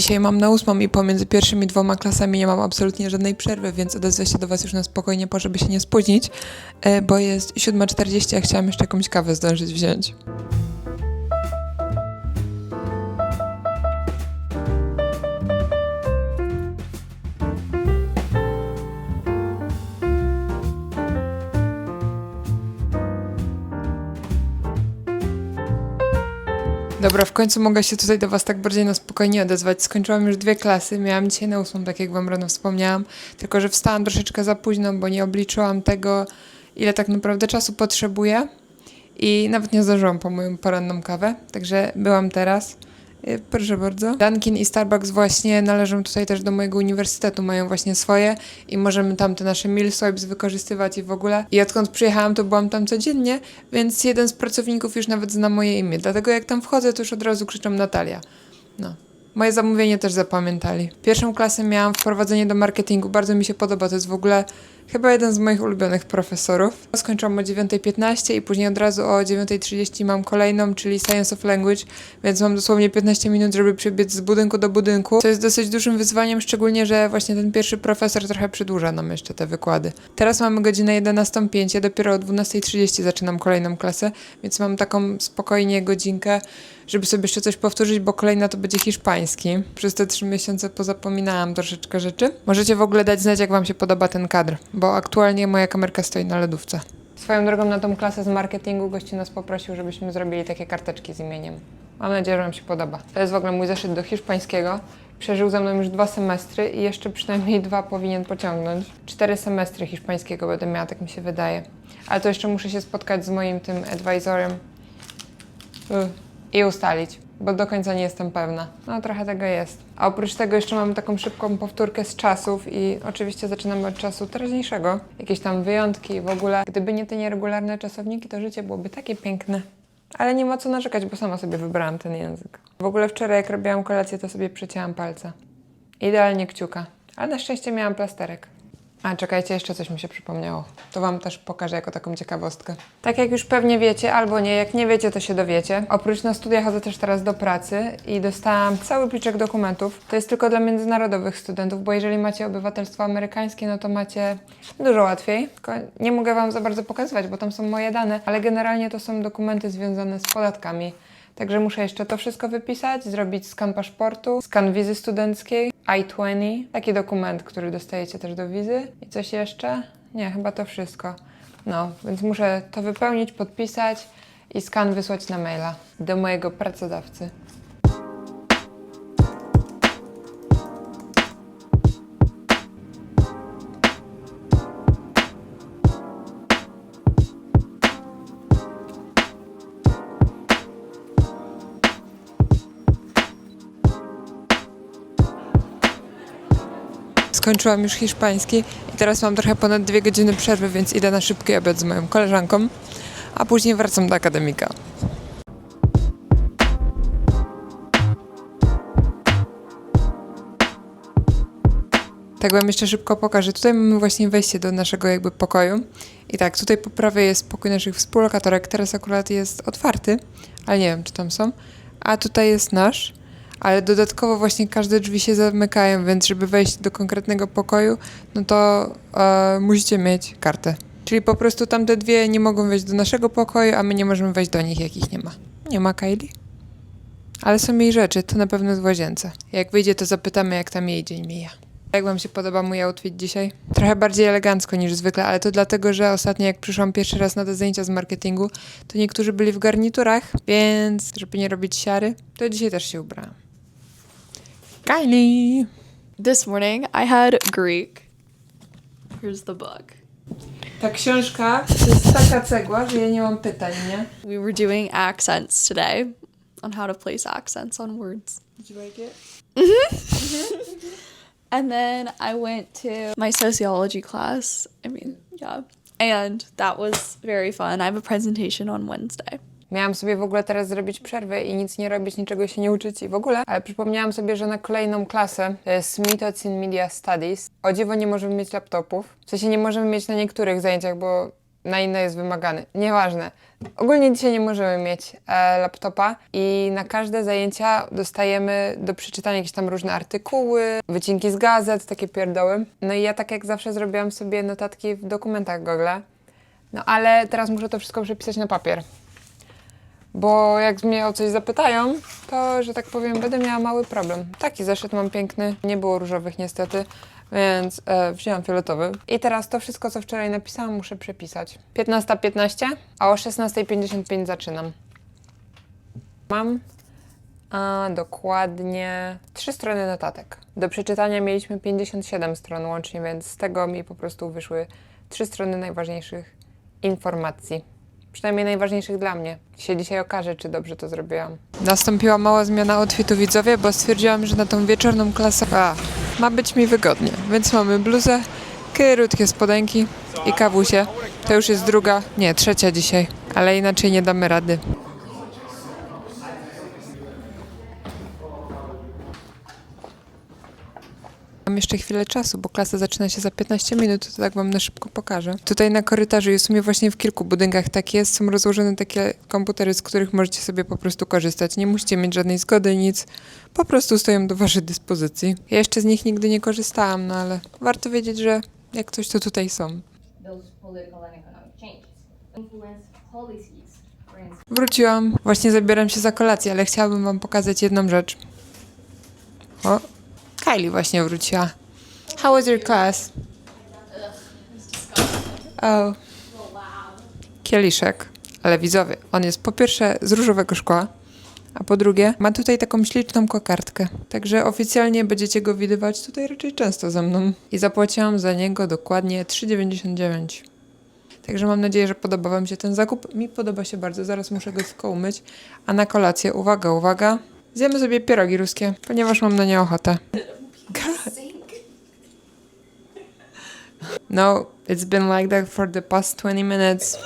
dzisiaj mam na ósmą i pomiędzy pierwszymi dwoma klasami nie mam absolutnie żadnej przerwy, więc odezwę się do Was już na spokojnie, po żeby się nie spóźnić, e, bo jest 7.40, a chciałam jeszcze jakąś kawę zdążyć wziąć. Dobra, w końcu mogę się tutaj do Was tak bardziej na spokojnie odezwać. Skończyłam już dwie klasy, miałam dzisiaj na ósmą, tak jak Wam rano wspomniałam, tylko że wstałam troszeczkę za późno, bo nie obliczyłam tego, ile tak naprawdę czasu potrzebuję i nawet nie zdążyłam po moją poranną kawę, także byłam teraz. Y, Proszę bardzo. Dunkin i Starbucks właśnie należą tutaj też do mojego uniwersytetu, mają właśnie swoje i możemy tam te nasze meal swipes wykorzystywać i w ogóle. I odkąd przyjechałam, to byłam tam codziennie, więc jeden z pracowników już nawet zna moje imię. Dlatego jak tam wchodzę, to już od razu krzyczą Natalia. No. Moje zamówienie też zapamiętali. Pierwszą klasę miałam wprowadzenie do marketingu. Bardzo mi się podoba. To jest w ogóle chyba jeden z moich ulubionych profesorów. Skończyłam o 9.15 i później od razu o 9.30 mam kolejną, czyli Science of Language, więc mam dosłownie 15 minut, żeby przebiec z budynku do budynku, co jest dosyć dużym wyzwaniem, szczególnie, że właśnie ten pierwszy profesor trochę przedłuża nam jeszcze te wykłady. Teraz mamy godzinę 11.05, ja dopiero o 12.30 zaczynam kolejną klasę, więc mam taką spokojnie godzinkę, żeby sobie jeszcze coś powtórzyć, bo kolejna to będzie hiszpański. Przez te trzy miesiące pozapominałam troszeczkę rzeczy. Możecie w ogóle dać znać, jak Wam się podoba ten kadr, bo aktualnie moja kamerka stoi na lodówce. Swoją drogą na tą klasę z marketingu gości nas poprosił, żebyśmy zrobili takie karteczki z imieniem. Mam nadzieję, że Wam się podoba. To jest w ogóle mój zeszyt do hiszpańskiego. Przeżył ze mną już dwa semestry i jeszcze przynajmniej dwa powinien pociągnąć. Cztery semestry hiszpańskiego będę miała, tak mi się wydaje. Ale to jeszcze muszę się spotkać z moim tym advisorem. Ugh. I ustalić, bo do końca nie jestem pewna. No trochę tego jest. A oprócz tego jeszcze mam taką szybką powtórkę z czasów i oczywiście zaczynamy od czasu teraźniejszego. Jakieś tam wyjątki w ogóle. Gdyby nie te nieregularne czasowniki, to życie byłoby takie piękne. Ale nie ma co narzekać, bo sama sobie wybrałam ten język. W ogóle wczoraj jak robiłam kolację, to sobie przecięłam palce. Idealnie kciuka. Ale na szczęście miałam plasterek. A czekajcie, jeszcze coś mi się przypomniało. To Wam też pokażę jako taką ciekawostkę. Tak jak już pewnie wiecie, albo nie, jak nie wiecie, to się dowiecie. Oprócz na studia chodzę też teraz do pracy i dostałam cały pliczek dokumentów. To jest tylko dla międzynarodowych studentów, bo jeżeli macie obywatelstwo amerykańskie, no to macie dużo łatwiej. Tylko nie mogę Wam za bardzo pokazywać, bo tam są moje dane, ale generalnie to są dokumenty związane z podatkami. Także muszę jeszcze to wszystko wypisać, zrobić skan paszportu, skan wizy studenckiej, I-20, taki dokument, który dostajecie też do wizy. I coś jeszcze? Nie, chyba to wszystko. No, więc muszę to wypełnić, podpisać i skan wysłać na maila do mojego pracodawcy. Skończyłam już hiszpański i teraz mam trochę ponad dwie godziny przerwy, więc idę na szybki obiad z moją koleżanką, a później wracam do akademika. Tak wam jeszcze szybko pokażę. Tutaj mamy właśnie wejście do naszego jakby pokoju. I tak, tutaj po prawej jest pokój naszych współlokatorek. Teraz akurat jest otwarty, ale nie wiem, czy tam są. A tutaj jest nasz. Ale dodatkowo właśnie każde drzwi się zamykają, więc żeby wejść do konkretnego pokoju, no to e, musicie mieć kartę. Czyli po prostu tamte dwie nie mogą wejść do naszego pokoju, a my nie możemy wejść do nich, jak ich nie ma. Nie ma Kylie? Ale są jej rzeczy, to na pewno w łazience. Jak wyjdzie, to zapytamy, jak tam jej dzień mija. Jak wam się podoba mój outfit dzisiaj? Trochę bardziej elegancko niż zwykle, ale to dlatego, że ostatnio jak przyszłam pierwszy raz na te zdjęcia z marketingu, to niektórzy byli w garniturach, więc żeby nie robić siary, to dzisiaj też się ubrałam. Kylie! This morning I had Greek. Here's the book. Ta książka to jest taka cegła, że ja nie mam pytań, nie? We were doing accents today on how to place accents on words. Did you like it? Mm-hmm. Mm-hmm. And then I went to my sociology class. I mean, yeah. And that was very fun. I have a presentation on Wednesday. Miałam sobie w ogóle teraz zrobić przerwę i nic nie robić, niczego się nie uczyć i w ogóle, ale przypomniałam sobie, że na kolejną klasę, jest Methods in Media Studies, o dziwo nie możemy mieć laptopów. W sensie nie możemy mieć na niektórych zajęciach, bo na inne jest wymagany. Nieważne. Ogólnie dzisiaj nie możemy mieć e, laptopa i na każde zajęcia dostajemy do przeczytania jakieś tam różne artykuły, wycinki z gazet, takie pierdoły. No i ja tak jak zawsze zrobiłam sobie notatki w dokumentach Google. No ale teraz muszę to wszystko przepisać na papier. Bo jak mnie o coś zapytają, to, że tak powiem, będę miała mały problem. Taki zeszyt mam piękny, nie było różowych niestety, więc e, wzięłam fioletowy. I teraz to wszystko, co wczoraj napisałam, muszę przepisać. 15.15, a o 16.55 zaczynam. Mam a, dokładnie trzy strony notatek. Do przeczytania mieliśmy 57 stron łącznie, więc z tego mi po prostu wyszły trzy strony najważniejszych informacji. Przynajmniej najważniejszych dla mnie. Się dzisiaj okaże, czy dobrze to zrobiłam. Nastąpiła mała zmiana outfitu widzowie, bo stwierdziłam, że na tą wieczorną klasę a, ma być mi wygodnie. Więc mamy bluzę, krótkie spodenki i kawusie. To już jest druga, nie, trzecia dzisiaj, ale inaczej nie damy rady. Mam jeszcze chwilę czasu, bo klasa zaczyna się za 15 minut, to tak wam na szybko pokażę. Tutaj na korytarzu jest w sumie właśnie w kilku budynkach tak jest, są rozłożone takie komputery, z których możecie sobie po prostu korzystać. Nie musicie mieć żadnej zgody, nic. Po prostu stoją do waszej dyspozycji. Ja jeszcze z nich nigdy nie korzystałam, no ale warto wiedzieć, że jak coś to tutaj są. Wróciłam. Właśnie zabieram się za kolację, ale chciałabym wam pokazać jedną rzecz. O, Kylie właśnie wróciła. How was your class? Oh. Kieliszek. Ale widzowie, on jest po pierwsze z różowego szkła, a po drugie ma tutaj taką śliczną kokardkę. Także oficjalnie będziecie go widywać tutaj raczej często ze mną. I zapłaciłam za niego dokładnie 3,99. Także mam nadzieję, że podoba Wam się ten zakup. Mi podoba się bardzo, zaraz muszę go tylko umyć. A na kolację, uwaga, uwaga, zjemy sobie pierogi ruskie, ponieważ mam na nie ochotę. No, it's been like that for the past 20 minutes.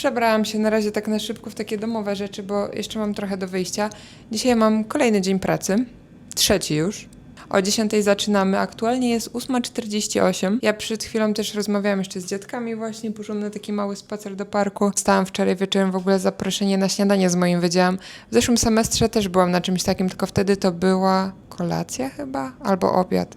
Przebrałam się na razie tak na szybko w takie domowe rzeczy, bo jeszcze mam trochę do wyjścia. Dzisiaj mam kolejny dzień pracy, trzeci już. O 10 zaczynamy, aktualnie jest 8.48. Ja przed chwilą też rozmawiałam jeszcze z dziadkami właśnie, poszłam na taki mały spacer do parku. Stałam wczoraj wieczorem w ogóle zaproszenie na śniadanie z moim wydziałem. W zeszłym semestrze też byłam na czymś takim, tylko wtedy to była kolacja chyba, albo obiad.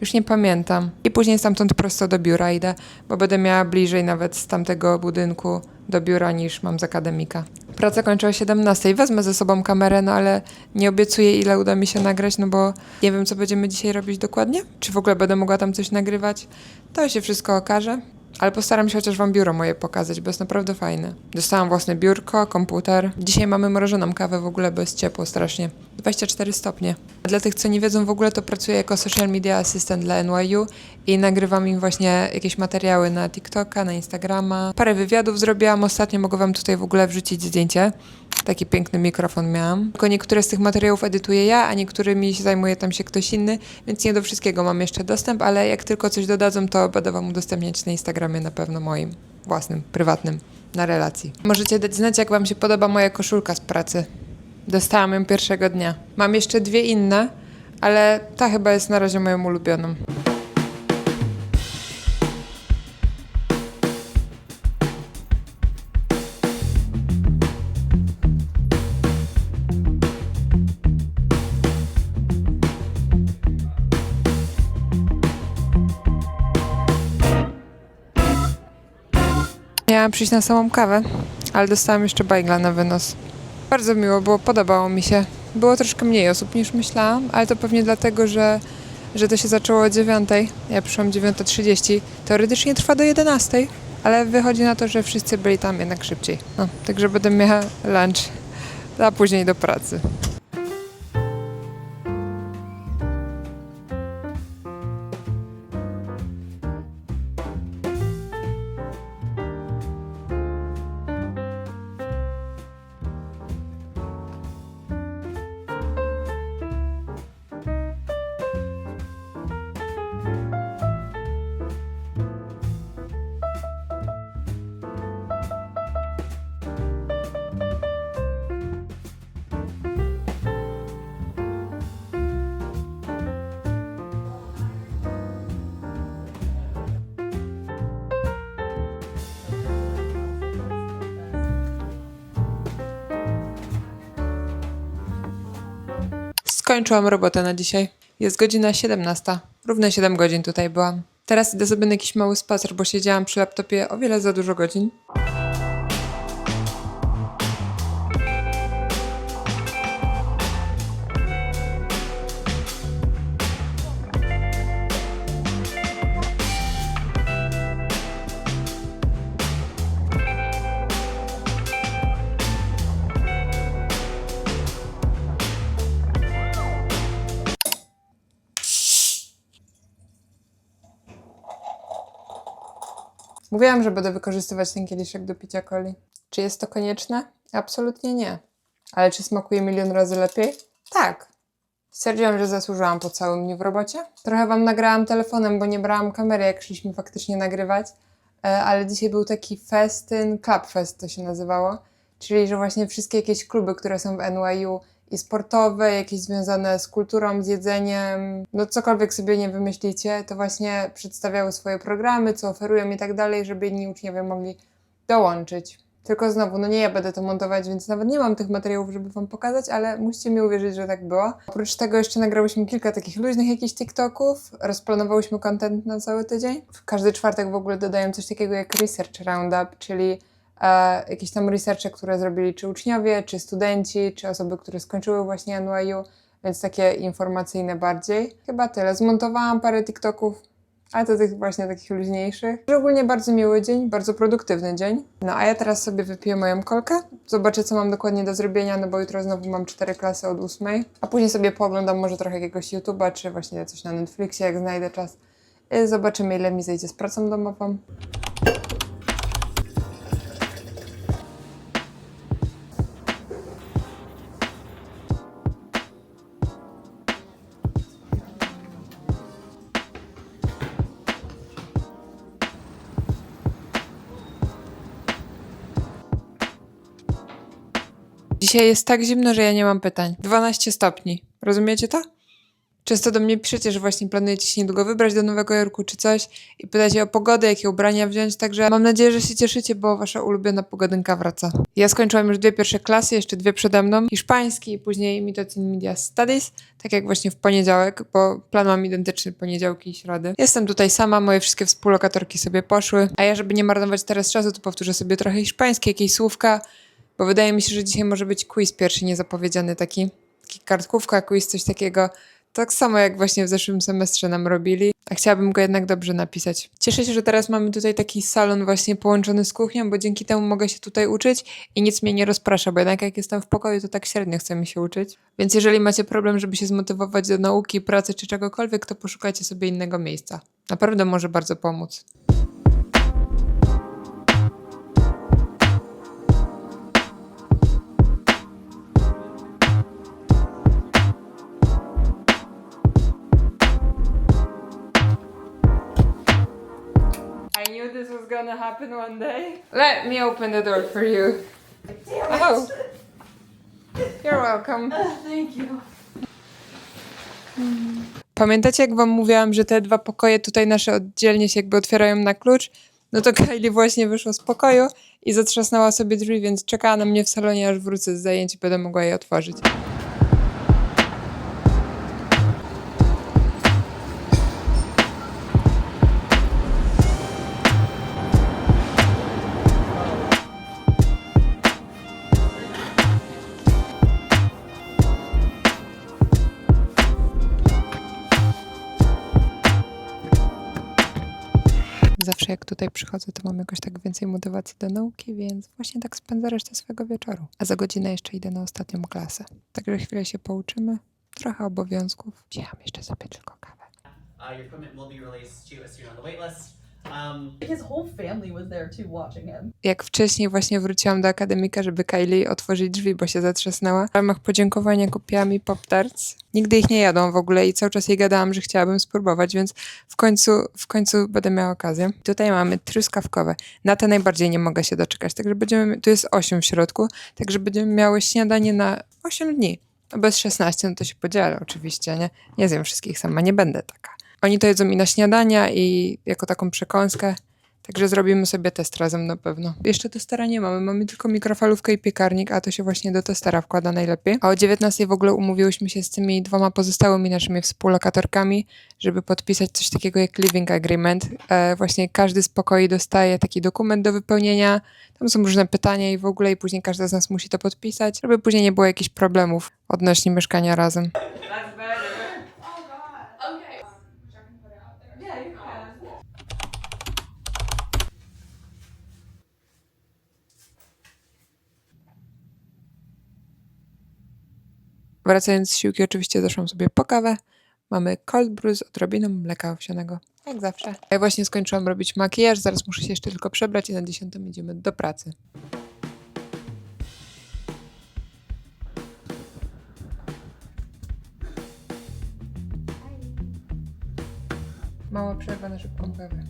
Już nie pamiętam. I później stamtąd prosto do biura idę, bo będę miała bliżej nawet z tamtego budynku do biura niż mam z akademika. Praca kończy o 17. Wezmę ze sobą kamerę, no ale nie obiecuję ile uda mi się nagrać, no bo nie wiem co będziemy dzisiaj robić dokładnie. Czy w ogóle będę mogła tam coś nagrywać. To się wszystko okaże. Ale postaram się chociaż wam biuro moje pokazać, bo jest naprawdę fajne. Dostałam własne biurko, komputer. Dzisiaj mamy mrożoną kawę w ogóle, bo jest ciepło strasznie. 24 stopnie. Dla tych, co nie wiedzą w ogóle, to pracuję jako social media assistant dla NYU i nagrywam im właśnie jakieś materiały na TikToka, na Instagrama. Parę wywiadów zrobiłam. Ostatnio mogę wam tutaj w ogóle wrzucić zdjęcie. Taki piękny mikrofon miałam. Tylko niektóre z tych materiałów edytuję ja, a niektórymi zajmuje tam się ktoś inny, więc nie do wszystkiego mam jeszcze dostęp, ale jak tylko coś dodadzą, to będę wam udostępniać na Instagramie na pewno moim własnym, prywatnym, na relacji. Możecie dać znać, jak wam się podoba moja koszulka z pracy. Dostałam ją pierwszego dnia. Mam jeszcze dwie inne, ale ta chyba jest na razie moją ulubioną. Miałam przyjść na samą kawę, ale dostałam jeszcze bajgla na wynos. Bardzo miło było, podobało mi się. Było troszkę mniej osób niż myślałam, ale to pewnie dlatego, że, że to się zaczęło o 9. Ja przyszłam 9.30. Teoretycznie trwa do 11, ale wychodzi na to, że wszyscy byli tam jednak szybciej. No, także będę miała lunch, a później do pracy. Skończyłam robotę na dzisiaj. Jest godzina 17. Równe 7 godzin tutaj byłam. Teraz idę sobie na jakiś mały spacer, bo siedziałam przy laptopie o wiele za dużo godzin. Mówiłam, że będę wykorzystywać ten kieliszek do picia coli. Czy jest to konieczne? Absolutnie nie. Ale czy smakuje milion razy lepiej? Tak. Stwierdziłam, że zasłużyłam po całym dniu w robocie. Trochę wam nagrałam telefonem, bo nie brałam kamery, jak szliśmy faktycznie nagrywać. E, Ale dzisiaj był taki festyn, Club Fest to się nazywało. Czyli, że właśnie wszystkie jakieś kluby, które są w NYU i sportowe, jakieś związane z kulturą, z jedzeniem, no cokolwiek sobie nie wymyślicie, to właśnie przedstawiały swoje programy, co oferują i tak dalej, żeby inni uczniowie mogli dołączyć. Tylko znowu, no nie ja będę to montować, więc nawet nie mam tych materiałów, żeby wam pokazać, ale musicie mi uwierzyć, że tak było. Oprócz tego jeszcze nagrałyśmy kilka takich luźnych jakichś TikToków, rozplanowałyśmy content na cały tydzień. W każdy czwartek w ogóle dodaję coś takiego jak Research Roundup, czyli jakieś tam researche, które zrobili czy uczniowie, czy studenci, czy osoby, które skończyły właśnie NYU, więc takie informacyjne bardziej. Chyba tyle. Zmontowałam parę TikToków, ale to tych właśnie takich luźniejszych. Ogólnie bardzo miły dzień, bardzo produktywny dzień. No a ja teraz sobie wypiję moją kolkę. Zobaczę, co mam dokładnie do zrobienia, no bo jutro znowu mam cztery klasy od ósmej. A później sobie pooglądam może trochę jakiegoś YouTube'a, czy właśnie coś na Netflixie, jak znajdę czas. Zobaczymy, ile mi zejdzie z pracą domową. Dzisiaj jest tak zimno, że ja nie mam pytań. 12 stopni. Rozumiecie to? Często do mnie piszecie, że właśnie planujecie się niedługo wybrać do Nowego Jorku czy coś i pytacie o pogodę, jakie ubrania wziąć, także mam nadzieję, że się cieszycie, bo wasza ulubiona pogodynka wraca. Ja skończyłam już dwie pierwsze klasy, jeszcze dwie przede mną. Hiszpański i później Mitotin Media Studies, tak jak właśnie w poniedziałek, bo plan mam identyczny poniedziałki i środy. Jestem tutaj sama, moje wszystkie współlokatorki sobie poszły, a ja żeby nie marnować teraz czasu, to powtórzę sobie trochę hiszpańskie, jakieś słówka, bo wydaje mi się, że dzisiaj może być quiz pierwszy niezapowiedziany taki, taki kartkówka, quiz, coś takiego. Tak samo jak właśnie w zeszłym semestrze nam robili, a chciałabym go jednak dobrze napisać. Cieszę się, że teraz mamy tutaj taki salon właśnie połączony z kuchnią, bo dzięki temu mogę się tutaj uczyć i nic mnie nie rozprasza, bo jednak jak jestem w pokoju, to tak średnio chce mi się uczyć. Więc jeżeli macie problem, żeby się zmotywować do nauki, pracy czy czegokolwiek, to poszukajcie sobie innego miejsca. Naprawdę może bardzo pomóc. Gonna happen one day. Let me open the door for you. Oh. You're welcome. Thank you. Pamiętacie, jak wam mówiłam, że te dwa pokoje tutaj nasze oddzielnie się jakby otwierają na klucz? No to Kylie właśnie wyszła z pokoju i zatrzasnęła sobie drzwi, więc czekała na mnie w salonie, aż wrócę z zajęć i będę mogła je otworzyć. Tutaj przychodzę, to mam jakoś tak więcej motywacji do nauki, więc właśnie tak spędzę resztę swojego wieczoru. A za godzinę jeszcze idę na ostatnią klasę. Także chwilę się pouczymy, trochę obowiązków. Wzięłam jeszcze sobie tylko kawę. Uh, Um, His whole family was there too, watching him. Jak wcześniej właśnie wróciłam do akademika, żeby Kylie otworzyć drzwi, bo się zatrzasnęła. W ramach podziękowania kupiła mi Pop-Tarts. Nigdy ich nie jadłam w ogóle i cały czas jej gadałam, że chciałabym spróbować, więc w końcu, w końcu będę miała okazję. Tutaj mamy truskawkowe. Na te najbardziej nie mogę się doczekać. Także będziemy, tu jest 8 w środku, także będziemy miały śniadanie na 8 dni. No bez 16, no to się podzielę oczywiście, nie? Nie zjem wszystkich sama, nie będę taka. Oni to jedzą i na śniadania, i jako taką przekąskę. Także zrobimy sobie test razem na pewno. Jeszcze testera nie mamy, mamy tylko mikrofalówkę i piekarnik, a to się właśnie do testera wkłada najlepiej. A o 19 w ogóle umówiłyśmy się z tymi dwoma pozostałymi naszymi współlokatorkami, żeby podpisać coś takiego jak living agreement. E, właśnie każdy z pokoi dostaje taki dokument do wypełnienia. Tam są różne pytania i w ogóle i później każda z nas musi to podpisać, żeby później nie było jakichś problemów odnośnie mieszkania razem. Wracając z siłki, oczywiście zeszłam sobie po kawę. Mamy cold brew z odrobiną mleka owsianego. Jak zawsze. Ja właśnie skończyłam robić makijaż, zaraz muszę się jeszcze tylko przebrać i na 10 idziemy do pracy. Mała przerwa na szybką kawę.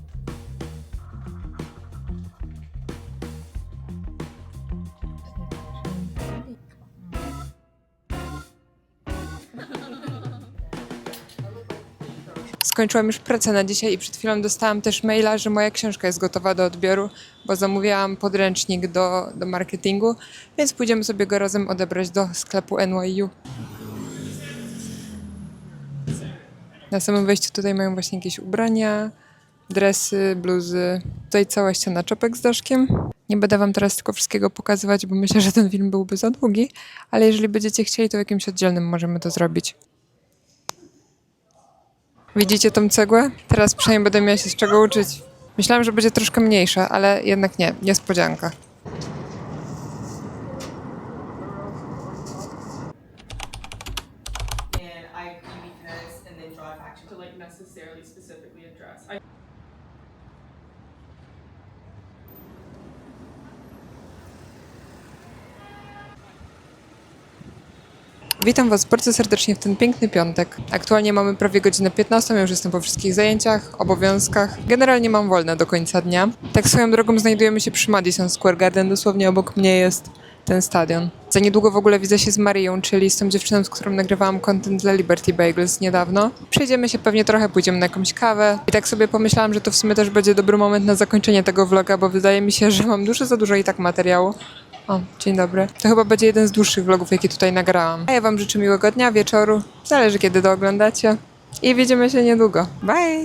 Skończyłam już pracę na dzisiaj i przed chwilą dostałam też maila, że moja książka jest gotowa do odbioru, bo zamówiłam podręcznik do, do marketingu, więc pójdziemy sobie go razem odebrać do sklepu NYU. Na samym wejściu tutaj mają właśnie jakieś ubrania, dresy, bluzy. Tutaj cała ściana czopek z daszkiem. Nie będę wam teraz tylko wszystkiego pokazywać, bo myślę, że ten film byłby za długi, ale jeżeli będziecie chcieli, to w jakimś oddzielnym możemy to zrobić. Widzicie tą cegłę? Teraz przynajmniej będę miała się z czego uczyć. Myślałam, że będzie troszkę mniejsza, ale jednak nie. Niespodzianka. Witam Was bardzo serdecznie w ten piękny piątek. Aktualnie mamy prawie godzinę 15, ja już jestem po wszystkich zajęciach, obowiązkach. Generalnie mam wolne do końca dnia. Tak swoją drogą znajdujemy się przy Madison Square Garden, dosłownie obok mnie jest ten stadion. Za niedługo w ogóle widzę się z Marią, czyli z tą dziewczyną, z którą nagrywałam content dla Liberty Bagels niedawno. Przejdziemy się pewnie trochę, pójdziemy na jakąś kawę. I tak sobie pomyślałam, że to w sumie też będzie dobry moment na zakończenie tego vloga, bo wydaje mi się, że mam dużo za dużo i tak materiału. O, dzień dobry. To chyba będzie jeden z dłuższych vlogów, jaki tutaj nagrałam. A ja Wam życzę miłego dnia, wieczoru. Zależy kiedy to oglądacie. I widzimy się niedługo. Bye!